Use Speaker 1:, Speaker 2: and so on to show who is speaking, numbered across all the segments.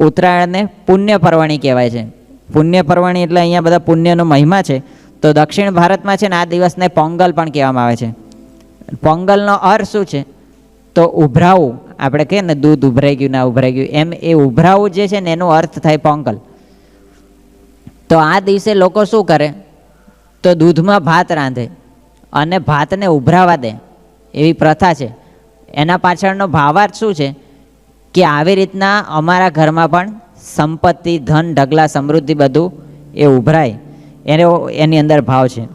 Speaker 1: ઉત્તરાયણને પુણ્ય પર્વણી કહેવાય છે. પુણ્ય પર્વણી એટલે અહીંયા બધા પુણ્યનો મહિમા છે. તો દક્ષિણ ભારતમાં છે ને આ દિવસને પોંગલ પણ કહેવામાં આવે છે. પોંગલનો અર્થ શું છે? તો ઉભરાવું. આપણે કહીએ ને દૂધ ઉભરાઈ ગયું ના ઉભરાઈ ગયું. એમ એ ઉભરાવું જે છે ને એનો અર્થ થાય પોંગલ. તો આ દિવસે લોકો શું કરે? તો દૂધમાં ભાત રાંધે અને ભાતને ઉભરાવા દે. એવી પ્રથા છે. એના પાછળનો ભાવાર્થ શું છે? કે આવી રીતના અમારા ઘરમાં પણ સંપત્તિ, ધન, ઢગલા, સમૃદ્ધિ બધું એ ઉભરાય. એનો, એની અંદર ભાવ છે.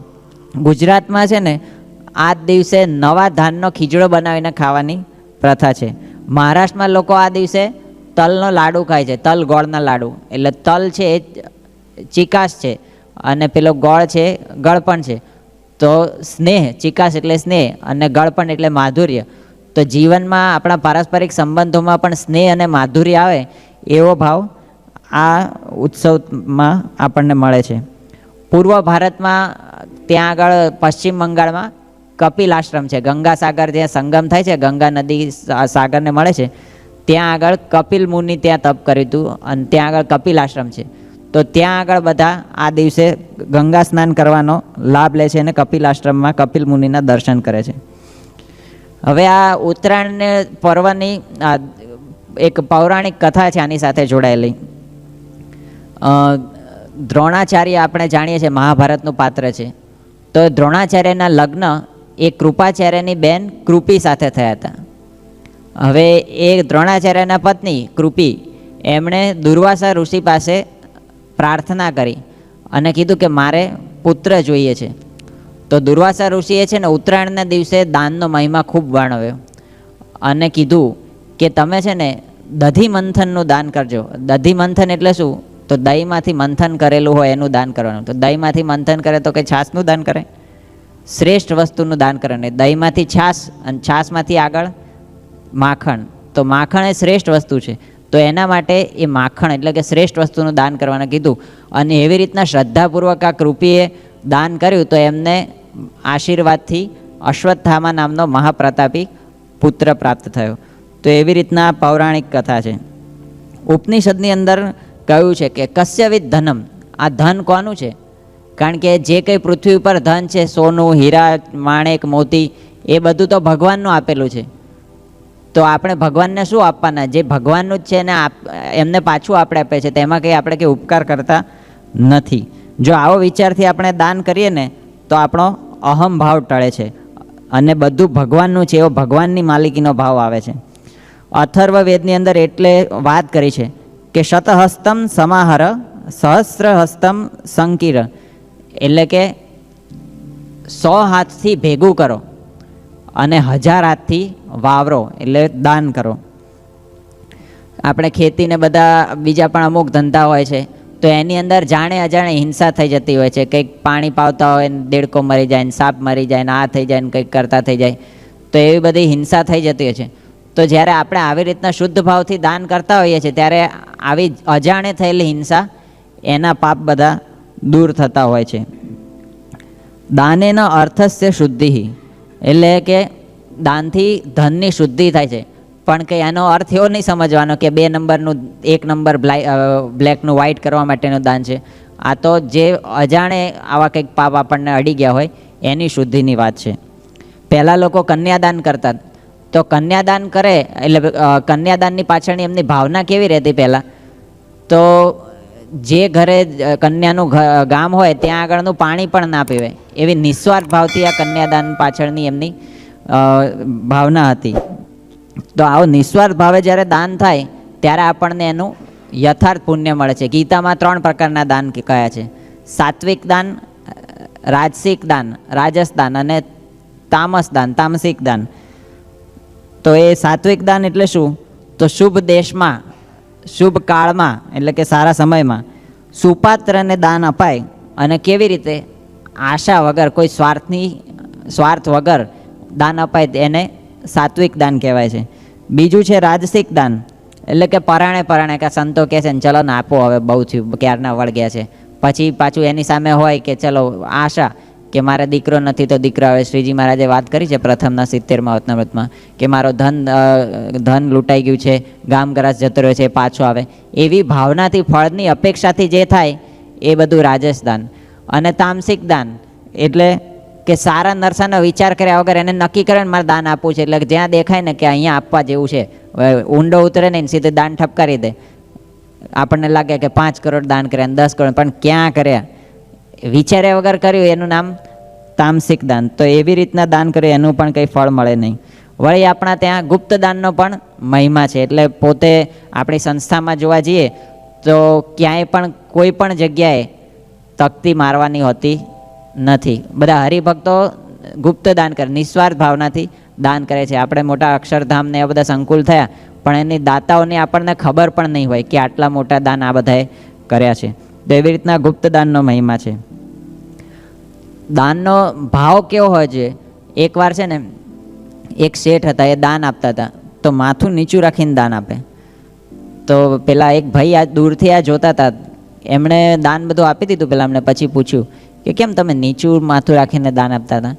Speaker 1: ગુજરાતમાં છે ને આ દિવસે નવા ધાનનો ખીચડો બનાવીને ખાવાની પ્રથા છે. મહારાષ્ટ્રમાં લોકો આ દિવસે તલનો લાડુ ખાય છે. તલ ગોળના લાડુ. એટલે તલ છે એ ચિકાસ છે. અને પેલો ગોળ છે, ગળપણ છે. તો સ્નેહ ચિકાસ એટલે સ્નેહ અને ગળપણ એટલે માધુર્ય. તો જીવનમાં આપણા પારસ્પરિક સંબંધોમાં પણ સ્નેહ અને માધુર્ય આવે એવો ભાવ આ ઉત્સવમાં આપણને મળે છે. પૂર્વ ભારતમાં ત્યાં આગળ પશ્ચિમ બંગાળમાં કપિલ આશ્રમ છે. ગંગા સાગર જ્યાં સંગમ થાય છે, ગંગા નદી સાગરને મળે છે. ત્યાં આગળ કપિલ મુનિ ત્યાં તપ કર્યું હતું અને ત્યાં આગળ કપિલ આશ્રમ છે. તો ત્યાં આગળ બધા આ દિવસે ગંગા સ્નાન કરવાનો લાભ લે છે અને કપિલ આશ્રમમાં કપિલ મુનિના દર્શન કરે છે. હવે આ ઉત્તરાયણ પર્વની એક પૌરાણિક કથા છે આની સાથે જોડાયેલી. દ્રોણાચાર્ય આપણે જાણીએ છીએ, મહાભારતનું પાત્ર છે. તો દ્રોણાચાર્યના લગ્ન એ કૃપાચાર્યની બેન કૃપી સાથે થયા હતા. હવે એ દ્રોણાચાર્યના પત્ની કૃપી, એમણે દુર્વાસા ઋષિ પાસે પ્રાર્થના કરી અને કીધું કે મારે પુત્ર જોઈએ છે. તો દુર્વાસા ઋષિએ છે ને ઉત્તરાયણના દિવસે દાનનો મહિમા ખૂબ વર્ણવ્યો. અને કીધું કે તમે છે ને દધી મંથનનું દાન કરજો. દધી મંથન એટલે શું? તો દહીંમાંથી મંથન કરેલું હોય એનું દાન કરવાનું. તો દહીંમાંથી મંથન કરે તો કે છાશનું દાન કરે? શ્રેષ્ઠ વસ્તુનું દાન કરે ને દહીંમાંથી છાશ અને છાશમાંથી આગળ માખણ. તો માખણ એ શ્રેષ્ઠ વસ્તુ છે. તો એના માટે એ માખણ એટલે કે શ્રેષ્ઠ વસ્તુનું દાન કરવાનું કીધું. અને એવી રીતના શ્રદ્ધાપૂર્વક આ કૃપીએ દાન કર્યું તો એમને આશીર્વાદથી અશ્વત્થામા નામનો મહાપ્રતાપી પુત્ર પ્રાપ્ત થયો. તો એવી રીતના પૌરાણિક કથા છે. ઉપનિષદની અંદર કહ્યું છે કે કશ્યવિદ ધનમ. આ ધન કોનું છે? કારણ કે જે કંઈ પૃથ્વી ઉપર ધન છે, સોનું, હીરા, માણેક, મોતી, એ બધું તો ભગવાનનું આપેલું છે. તો આપણે ભગવાનને શું આપવાના? જે ભગવાનનું જ છે ને એમને પાછું આપણે આપે છે, તેમાં કંઈ આપણે કંઈ ઉપકાર કરતા નથી. જો આવો વિચારથી આપણે દાન કરીએ ને, તો આપણો અહમ ભાવ ટળે છે. અને બધું ભગવાનનું છે, એવો ભગવાનની માલિકીનો ભાવ આવે છે. અથર્વ વેદની અંદર એટલે વાત કરી છે કે શતહસ્તમ સમાહર, સહસ્રહસ્તમ સંકીર એટલે કે સો હાથથી ભેગું કરો અને હજાર હાથથી વાવરો, એટલે દાન કરો. આપણે ખેતીને બધા, બીજા પણ અમુક ધંધા હોય છે. તો એની અંદર જાણે અજાણે હિંસા થઈ જતી હોય છે. કંઈક પાણી પાવતા હોય ને દેડકો મરી જાય ને સાપ મરી જાય ને આ થઈ જાય ને કંઈક કરતા થઈ જાય. તો એવી બધી હિંસા થઈ જતી હોય છે. તો જ્યારે આપણે આવી રીતના શુદ્ધ ભાવથી દાન કરતા હોઈએ છીએ, ત્યારે આવી અજાણે થયેલી હિંસા એના પાપ બધા દૂર થતા હોય છે. દાનેનો અર્થસ્ય શુદ્ધિ. એટલે કે દાનથી ધનની શુદ્ધિ થાય છે. પણ કંઈ એનો અર્થ એવો નહીં સમજવાનો કે બે નંબરનું, એક નંબર બ્લેકનું વ્હાઇટ કરવા માટેનું દાન છે. આ તો જે અજાણે આવા કંઈક પાપ આપણને અડી ગયા હોય, એની શુદ્ધિની વાત છે. પહેલાં લોકો કન્યાદાન કરતા. તો કન્યાદાન કરે, એટલે કન્યાદાનની પાછળની એમની ભાવના કેવી રહેતી પહેલાં? તો જે ઘરે કન્યાનું ગામ હોય, ત્યાં આગળનું પાણી પણ ના પીવે એવી નિસ્વાર્થ ભાવથી આ કન્યાદાન પાછળની એમની ભાવના હતી. તો આવું નિસ્વાર્થ ભાવે જ્યારે દાન થાય, ત્યારે આપણને એનું યથાર્થ પુણ્ય મળે છે. ગીતામાં ત્રણ પ્રકારના દાન કયા છે. સાત્વિક દાન રાજસિક દાન, રાજસ દાન અને તામસ દાન, તામસિક દાન. તો એ સાત્વિક દાન એટલે શું? તો શુભ દેશમાં, શુભ કાળમાં, એટલે કે સારા સમયમાં સુપાત્રને દાન અપાય અને કેવી રીતે? આશા વગર, કોઈ સ્વાર્થની, સ્વાર્થ વગર દાન અપાય, એને સાત્વિક દાન કહેવાય છે. બીજું છે રાજસિક દાન. એટલે કે પરાણે પરાણે કે સંતો કહે છે ને, ચલો ને આપો હવે બહુ થયું, ક્યારના વળગ્યા છે. પછી પાછું એની સામે હોય કે, ચલો, આશા કે મારે દીકરો નથી તો દીકરો આવે શ્રીજી મહારાજે વાત કરી છે પ્રથમના સિત્તેરમાં વતનામૃતમાં કે મારો ધન ધન લૂંટાઈ ગયું છે, ગામ ગરાસ જતો રહ્યો છે, પાછો આવે. એવી ભાવનાથી, ફળની અપેક્ષાથી જે થાય, એ બધું રાજસ દાન. અને તામસિક દાન. એટલે કે સારા નરસાનો વિચાર કર્યા વગર એને નક્કી કરે ને મારે દાન આપવું છે. એટલે જ્યાં દેખાય ને કે અહીંયા આપવા જેવું છે. ઊંડો ઉતરે ને સીધે દાન ઠપકારી દે. આપણને લાગે કે પાંચ કરોડ દાન કર્યા અને દસ કરોડ, પણ ક્યાં કર્યા? વિચાર્યા વગર કર્યું એનું નામ તામસિક દાન. તો એવી રીતના દાન કર્યું, એનું પણ કંઈ ફળ મળે નહીં. વળી આપણા ત્યાં ગુપ્ત દાનનો પણ મહિમા છે. એટલે પોતે આપણી સંસ્થામાં જોવા જઈએ, તો ક્યાંય પણ કોઈ પણ જગ્યાએ તકતી મારવાની હોતી નથી. બધા હરિભક્તો ગુપ્ત દાન કરે, નિસ્વાર્થ ભાવનાથી દાન કરે છે. આપણે મોટા અક્ષરધામ ને બધા સંકુલ થયા, પણ એની દાતાઓની આપણને ખબર પણ નહીં હોય કે આટલા મોટા દાન આ બધાએ કર્યા છે. તો એવી રીતના ગુપ્ત દાનનો મહિમા છે. દાનનો ભાવ કેવો હોય છે? એકવાર છે ને, એક શેઠ હતા, એ દાન આપતા હતા. તો માથું નીચું રાખીને દાન આપે. તો પેલા એક ભાઈ આ દૂરથી આ જોતા હતા. એમણે દાન બધું આપી દીધું પેલા અમને, પછી પૂછ્યું કે કેમ તમે નીચું માથું રાખીને દાન આપતા હતા?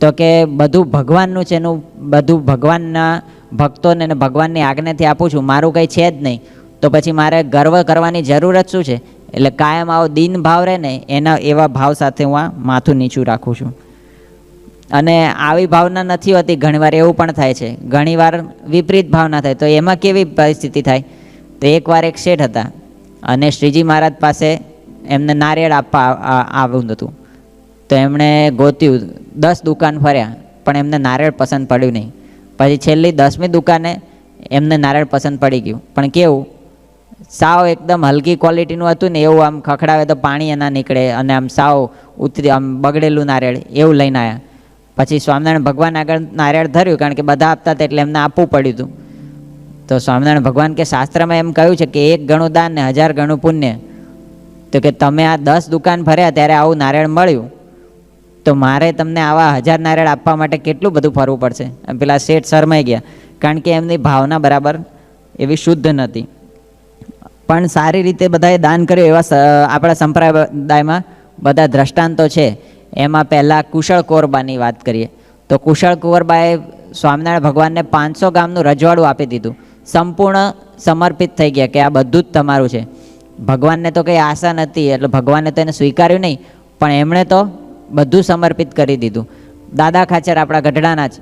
Speaker 1: તો કે બધું ભગવાનનું છે એનું બધું ભગવાનના ભક્તોને અને ભગવાનની આજ્ઞાથી આપું છું, મારું કંઈ છે જ નહીં. તો પછી મારે ગર્વ કરવાની જરૂરત શું છે? એટલે કાયમ આવો દિન ભાવ રહે ને એના એવા ભાવ સાથે હું આ માથું નીચું રાખું છું. અને આવી ભાવના નથી હોતી, ઘણીવાર એવું પણ થાય છે. ઘણીવાર વિપરીત ભાવના થાય. તો એમાં કેવી પરિસ્થિતિ થાય? તો એકવાર એક શેઠ હતા અને શ્રીજી મહારાજ પાસે એમને નારિયેળ આપવા આવ્યું હતું. તો એમણે ગોત્યું, દસ દુકાન ફર્યા, પણ એમને નારિયેળ પસંદ પડ્યું નહીં. પછી છેલ્લી દસમી દુકાને એમને નારિયેળ પસંદ પડી ગયું. પણ કેવું, સાવ એકદમ હલકી ક્વોલિટીનું હતું ને એવું આમ ખખડાવે તો પાણી એના નીકળે અને આમ સાવ ઉતરી, આમ બગડેલું નારિયેળ, એવું લઈને આવ્યા પછી સ્વામિનારાયણ ભગવાન આગળ નારિયેળ ધર્યું, કારણ કે બધા આપતા હતા એટલે એમને આપવું પડ્યું હતું. તો સ્વામિનારાયણ ભગવાન કે શાસ્ત્રમાં એમ કહ્યું છે કે એક ગણું દાન ને હજાર ગણું પુણ્ય. તો કે તમે આ દસ દુકાન ભર્યા ત્યારે આવું નારિયેળ મળ્યું. તો મારે તમને આવા હજાર નારિયેળ આપવા માટે કેટલું બધું ફરવું પડશે? એમ પેલા શેઠ શરમાઈ ગયા. કારણ કે એમની ભાવના બરાબર એવી શુદ્ધ નથી પણ સારી રીતે બધાએ દાન કર્યું એવા આપણા સંપ્રદાયમાં બધા દ્રષ્ટાંતો છે. એમાં પહેલાં કુશળ કોરબાની વાત કરીએ. તો કુશળ કુંવરબાએ સ્વામિનારાયણ ભગવાનને પાંચસો ગામનું રજવાડું આપી દીધું. સંપૂર્ણ સમર્પિત થઈ ગયા કે આ બધું જ તમારું છે. ભગવાનને તો કંઈ આશા નથી, એટલે ભગવાને તો એને સ્વીકાર્યું નહીં, પણ એમણે તો બધું સમર્પિત કરી દીધું. દાદા ખાચર આપણા ગઢડાના જ.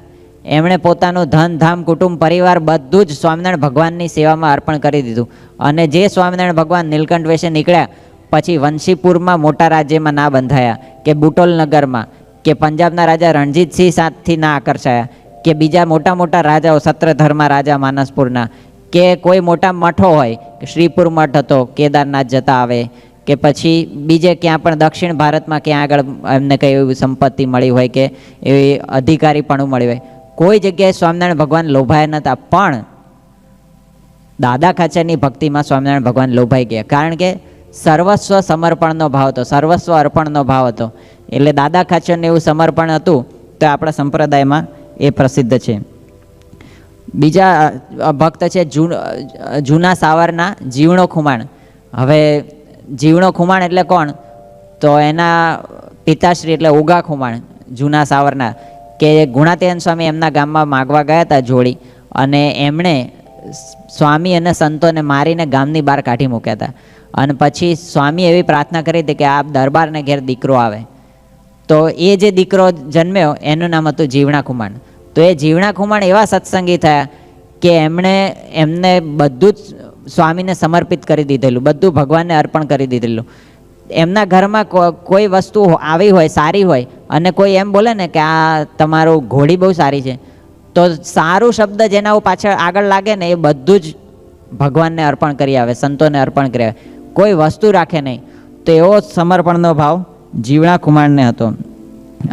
Speaker 1: એમણે પોતાનું ધન, ધામ, કુટુંબ, પરિવાર બધું જ સ્વામિનારાયણ ભગવાનની સેવામાં અર્પણ કરી દીધું. અને જે સ્વામિનારાયણ ભગવાન નીલકંઠ વેશે નીકળ્યા, પછી વંશીપુરમાં મોટા રાજ્યમાં ના બંધાયા, કે બુટોલ નગરમાં, કે પંજાબના રાજા રણજીતસિંહ સાથથી ના આકર્ષાયા, કે બીજા મોટા મોટા રાજાઓ, સત્રધર્મા રાજા માનસપુરના કે કોઈ મોટા મઠો હોય શ્રીપુર મઠ હતો, કેદારનાથ જતા આવે, કે પછી બીજે ક્યાં પણ દક્ષિણ ભારતમાં ક્યાં આગળ એમને કંઈ એવી સંપત્તિ મળી હોય કે એવી અધિકારીપણું મળ્યું હોય. કોઈ જગ્યાએ સ્વામિનારાયણ ભગવાન લોભાયા નહોતા પણ દાદા ખાચરની ભક્તિમાં સ્વામિનારાયણ ભગવાન લોભાઈ ગયા. કારણ કે સર્વસ્વ સમર્પણનો ભાવ હતો, સર્વસ્વ અર્પણનો ભાવ હતો. એટલે દાદા ખાચરને એવું સમર્પણ હતું, તો આપણા સંપ્રદાયમાં એ પ્રસિદ્ધ છે. બીજા ભક્ત છે જૂના સાવરના જીવણો ખુમાણ. હવે જીવણો ખુમાણ એટલે કોણ? તો એના પિતાશ્રી એટલે ઉગા ખુમાણ, જૂના સાવરના, કે ગુણાતેન સ્વામી એમના ગામમાં માગવા ગયા હતા જોડી, અને એમણે સ્વામી અને સંતોને મારીને ગામની બહાર કાઢી મૂક્યા હતા. અને પછી સ્વામી એવી પ્રાર્થના કરી હતી કે આ દરબારને ઘેર દીકરો આવે. તો એ જે દીકરો જન્મ્યો, એનું નામ હતું જીવણા ખુમાણ. તો એ જીવણા ખુમાણ એવા સત્સંગી થયા કે એમણે એમને બધું જ સ્વામીને સમર્પિત કરી દીધેલું, બધું ભગવાનને અર્પણ કરી દીધેલું. એમના ઘરમાં કોઈ વસ્તુ આવી હોય, સારી હોય, અને કોઈ એમ બોલે ને કે આ તમારું ઘોડી બહુ સારી છે, તો સારું શબ્દ જેના પાછળ આગળ લાગે ને એ બધું જ ભગવાનને અર્પણ કરી આવે, સંતોને અર્પણ કરી આવે. કોઈ વસ્તુ રાખે નહીં. તો એવો સમર્પણનો ભાવ જીવણા કુમારને હતો.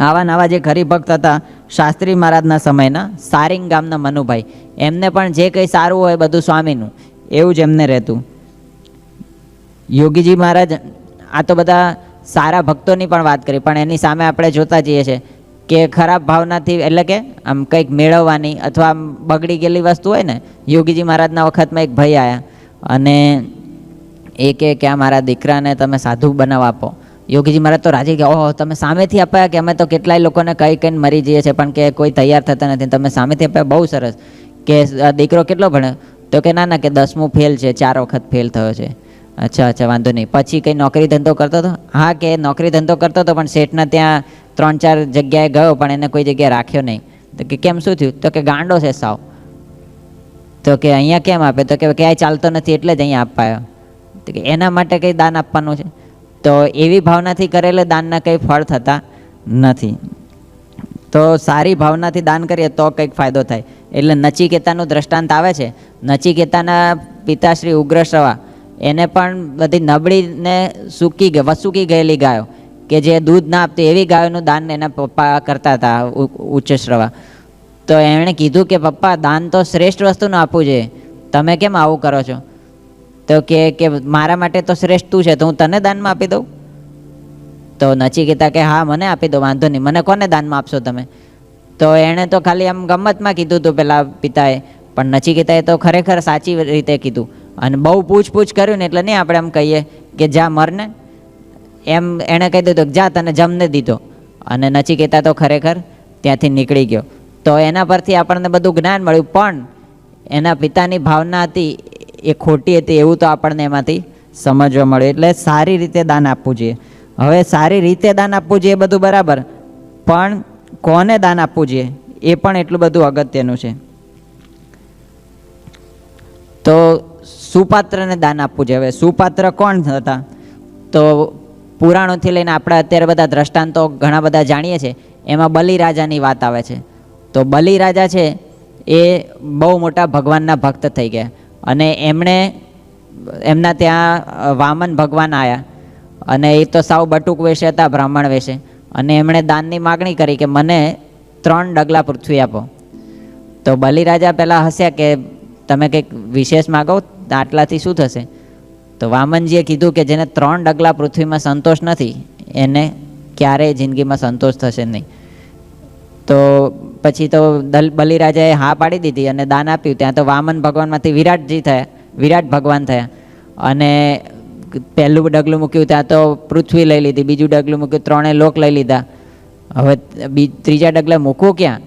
Speaker 1: આવા નવા જે હરિભક્ત હતા શાસ્ત્રી મહારાજના સમયના સારિંગ ગામના મનુભાઈ. એમને પણ જે કંઈ સારું હોય બધું સ્વામીનું. એવું જ એમને રહેતું. યોગીજી મહારાજ, આ તો બધા સારા ભક્તોની પણ વાત કરી, પણ એની સામે આપણે જોતા જઈએ છીએ કે ખરાબ ભાવનાથી એટલે કે આમ કંઈક મેળવવાની અથવા આમ બગડી ગયેલી વસ્તુ હોય ને, યોગીજી મહારાજના વખતમાં એક ભાઈ આવ્યા અને એ કે આ મારા દીકરાને તમે સાધુ બનાવ આપો. યોગીજી મહારાજ તો રાજી ગયા. ઓહો, તમે સામેથી આપ્યા કે અમે તો કેટલાય લોકોને કઈ કહીને મરી જઈએ છીએ, પણ કે કોઈ તૈયાર થતા નથી. તમે સામેથી આપ્યા, બહુ સરસ. કે દીકરો કેટલો ભણે? તો કે ના ના કે દસમું ફેલ છે, ચાર વખત ફેલ થયો છે. અચ્છા અચ્છા, વાંધો નહીં. પછી કંઈ નોકરી ધંધો કરતો હતો? હા, કે નોકરી ધંધો કરતો હતો, પણ શેઠના ત્યાં ત્રણ, ચાર જગ્યાએ ગયો, પણ એને કોઈ જગ્યાએ રાખ્યો નહીં. તો કે કેમ, શું થયું? તો કે ગાંડો છે સાવ. તો કે અહીંયા કેમ આપે? તો કે ક્યાંય ચાલતો નથી, એટલે જ અહીંયા અપાયો તો કે એના માટે કંઈ દાન આપવાનું છે? તો એવી ભાવનાથી કરેલે દાનના કંઈ ફળ થતા નથી. તો સારી ભાવનાથી દાન કરીએ તો કંઈક ફાયદો થાય. એટલે નચિકેતાનું દ્રષ્ટાંત આવે છે. નચિકેતાના પિતાશ્રી ઉગ્રસવા એને પણ બધી નબળીને સૂકી ગઈ વસૂકી ગયેલી ગાયો કે જે દૂધ ના આપતી એવી ગાયોનું દાન એના પપ્પા કરતા હતા ઉચ્ચશ્રવા ઉચ્ચ શ્રવા તો એણે કીધું કે પપ્પા, દાન તો શ્રેષ્ઠ વસ્તુનું આપવું જોઈએ. તમે કેમ આવું કરો છો? તો કે કે મારા માટે તો શ્રેષ્ઠ તું છે, તો હું તને દાનમાં આપી દઉં? તો નચિકેતા કે, હા, મને આપી દો, વાંધો નહીં. મને કોને દાનમાં આપશો તમે? તો એણે તો ખાલી આમ ગમતમાં કીધું હતું પેલા પિતાએ. પણ નચિકેતાએ તો ખરેખર સાચી રીતે કીધું. અને બહુ પૂછપૂછ કર્યું ને એટલે નહીં આપણે એમ કહીએ કે, જા મરને એમ એણે કહી દીધું જા, તને જમને દીધો. અને નચિકેતા તો ખરેખર ત્યાંથી નીકળી ગયો. તો એના પરથી આપણને બધું જ્ઞાન મળ્યું. પણ એના પિતાની ભાવના હતી એ ખોટી હતી એવું તો આપણને એમાંથી સમજવા મળ્યું એટલે સારી રીતે દાન આપવું જોઈએ. હવે સારી રીતે દાન આપવું જોઈએ બધું બરાબર, પણ કોને દાન આપવું જોઈએ? એ પણ એટલું બધું અગત્યનું છે. તો સુપાત્રને દાન આપવું જોઈએ. હવે સુપાત્ર કોણ હતા? તો પુરાણોથી લઈને આપણે અત્યારે બધા દ્રષ્ટાંતો ઘણા બધા જાણીએ છીએ. એમાં બલિરાજાની વાત આવે છે. તો બલિરાજા છે એ બહુ મોટા ભગવાનના ભક્ત થઈ ગયા. અને એમણે એમના ત્યાં વામન ભગવાન આવ્યા અને એ તો સાવ બટુક વેશે હતા, બ્રાહ્મણ વેશે. અને એમણે દાનની માગણી કરી કે મને ત્રણ ડગલા પૃથ્વી આપો. તો બલિરાજા પહેલાં હસ્યા કે તમે કંઈક વિશેષ માગો, આટલાથી શું થશે? તો વામનજીએ કીધું કે જેને ત્રણ ડગલા પૃથ્વીમાં સંતોષ નથી, એને ક્યારેય જિંદગીમાં સંતોષ થશે નહીં. તો પછી તો બલિરાજાએ હા પાડી દીધી અને દાન આપ્યું. ત્યાં તો વામન ભગવાનમાંથી વિરાટજી થયા. વિરાટ ભગવાન થયા. અને પહેલું ડગલું મૂક્યું, ત્યાં તો પૃથ્વી લઈ લીધી, બીજું ડગલું મૂક્યું ત્રણે લોક લઈ લીધા. હવે બી ત્રીજા ડગલે મૂકવું ક્યાં?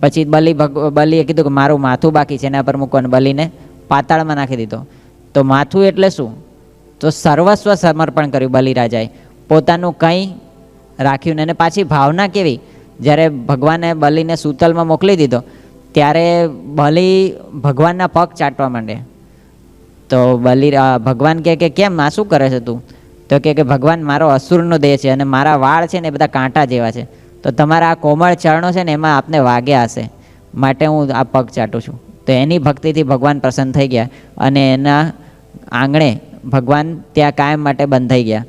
Speaker 1: પછી બલિ ભગ, બલિએ કીધું કે મારું માથું બાકી છે, એના પર મૂકવાનું. બલિને પાતાળમાં નાખી દીધો. તો માથું એટલે શું? તો સર્વસ્વ સમર્પણ કર્યું બલિરાજાએ. પોતાનું કંઈ રાખ્યું ને એને પાછી ભાવના કેવી? જ્યારે ભગવાને બલિને સૂતલમાં મોકલી દીધો, ત્યારે બલિ ભગવાનના પગ ચાટવા માંડે. તો બલિ ભગવાન કહે કે, કેમ? આ શું કરે છે તું? તો કહે કે, ભગવાન, મારો અસુરનો દેહ છે અને મારા વાળ છે ને એ બધા કાંટા જેવા છે. તો તમારા આ કોમળ ચરણો છે ને એમાં આપને વાગ્યા હશે માટે હું આ પગ ચાટું છું. તો એની ભક્તિથી ભગવાન પ્રસન્ન થઈ ગયા અને એના આંગણે ભગવાન ત્યાં કાયમ માટે બંધાઈ ગયા.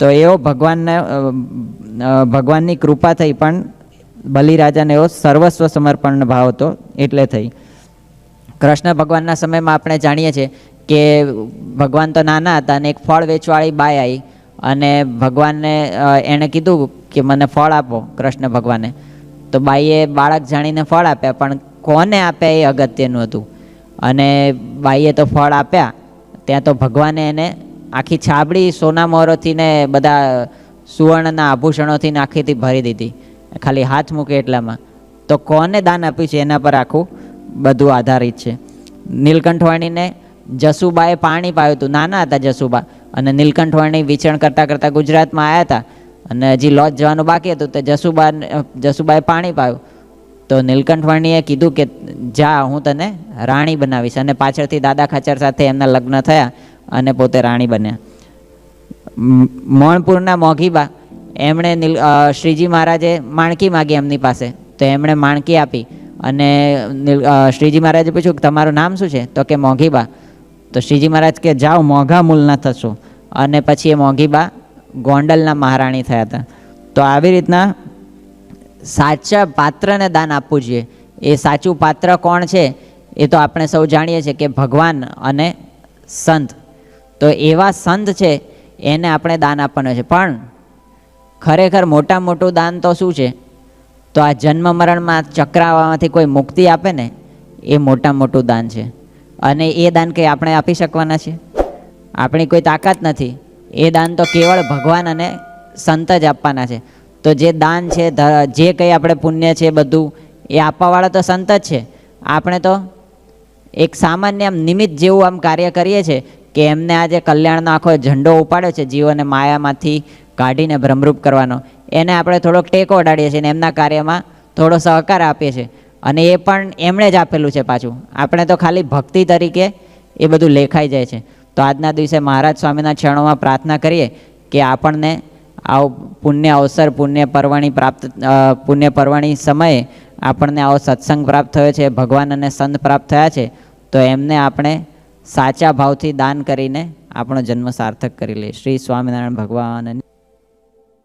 Speaker 1: તો એવો ભગવાનને ભગવાનની કૃપા થઈ પણ બલિરાજાને એવો સર્વસ્વ સમર્પણ ભાવ હતો, એટલે થઈ. કૃષ્ણ ભગવાનના સમયમાં આપણે જાણીએ છીએ કે ભગવાન તો નાના હતા અને એક ફળ વેચવાળી બાય આવી અને ભગવાનને એણે કીધું કે મને ફળ આપો કૃષ્ણ ભગવાને. તો બાઈએ બાળક જાણીને ફળ આપ્યા, પણ કોને આપ્યા એ અગત્યનું હતું? અને બાઈએ તો ફળ આપ્યા, ત્યાં તો ભગવાને એને આખી છાબડી સોના મોરોથી ને બધા સુવર્ણના આભૂષણોથી નાખીથી ભરી દીધી. ખાલી હાથ મૂકે એટલામાં. તો કોને દાન આપ્યું છે એના પર આખું બધું આધારિત છે. નીલકંઠવાણીને જસુબાએ પાણી પાયું હતું. નાના હતા જસુબા. અને નીલકંઠવાણી વિચરણ કરતાં કરતાં ગુજરાતમાં આવ્યા હતા. અને હજી લોજ જવાનું બાકી હતું તો જસુબા જસુબાએ પાણી પાયું. તો નીલકંઠવાણીએ કીધું કે, જા, હું તને રાણી બનાવીશ. અને પાછળથી દાદા ખાચર સાથે એમના લગ્ન થયા અને પોતે રાણી બન્યા. મોણપુરના મોઘીબા એમણે શ્રીજી મહારાજે માણકી માગી એમની પાસે. તો એમણે માણકી આપી અને શ્રીજી મહારાજે પૂછ્યું કે તમારું નામ શું છે? તો કે મોઘીબા. તો શ્રીજી મહારાજ કે જાઓ, મોઘા મૂલના થશો અને પછી એ મોઘીબા ગોંડલના મહારાણી થયા હતા. તો આવી રીતના સાચા પાત્રને દાન આપવું જોઈએ. એ સાચું પાત્ર કોણ છે? એ તો આપણે સૌ જાણીએ છીએ કે ભગવાન અને સંત. તો એવા સંત છે, એને આપણે દાન આપવાનું છે. પણ ખરેખર મોટા મોટું દાન તો શું છે? તો આ જન્મ મરણમાં ચક્રાવામાંથી કોઈ મુક્તિ આપે ને, એ મોટા મોટું દાન છે. અને એ દાન કંઈ આપણે આપી શકવાના છે આપણી કોઈ તાકાત નથી. એ દાન તો કેવળ ભગવાન અને સંત જ આપવાના છે. તો જે દાન છે જે કંઈ આપણે પુણ્ય છે બધું, એ આપવાવાળા તો સંત જ છે. આપણે તો એક સામાન્ય આમ નિમિત્ત જેવું આમ કાર્ય કરીએ છીએ કે એમને આજે કલ્યાણનો આખો ઝંડો ઉપાડ્યો છે, જીવોને માયામાંથી કાઢીને ભ્રમરૂપ કરવાનો. એને આપણે થોડોક ટેકો અડાડીએ છીએ અને એમના કાર્યમાં થોડો સહકાર આપીએ છીએ. અને એ પણ એમણે જ આપેલું છે પાછું. આપણે તો ખાલી ભક્તિ તરીકે એ બધું લેખાઈ જાય છે. તો આજના દિવસે મહારાજ સ્વામીના ક્ષણોમાં પ્રાર્થના કરીએ કે આપણને આવો પુણ્ય અવસર, પુણ્ય પર્વણી પ્રાપ્ત પુણ્ય પર્વણી સમયે આપણને આવો સત્સંગ પ્રાપ્ત થયો છે, ભગવાન અને સંત પ્રાપ્ત થયા છે, તો એમને આપણે સાચા ભાવથી દાન કરીને આપણો જન્મ સાર્થક કરી લઈએ. શ્રી સ્વામિનારાયણ ભગવાન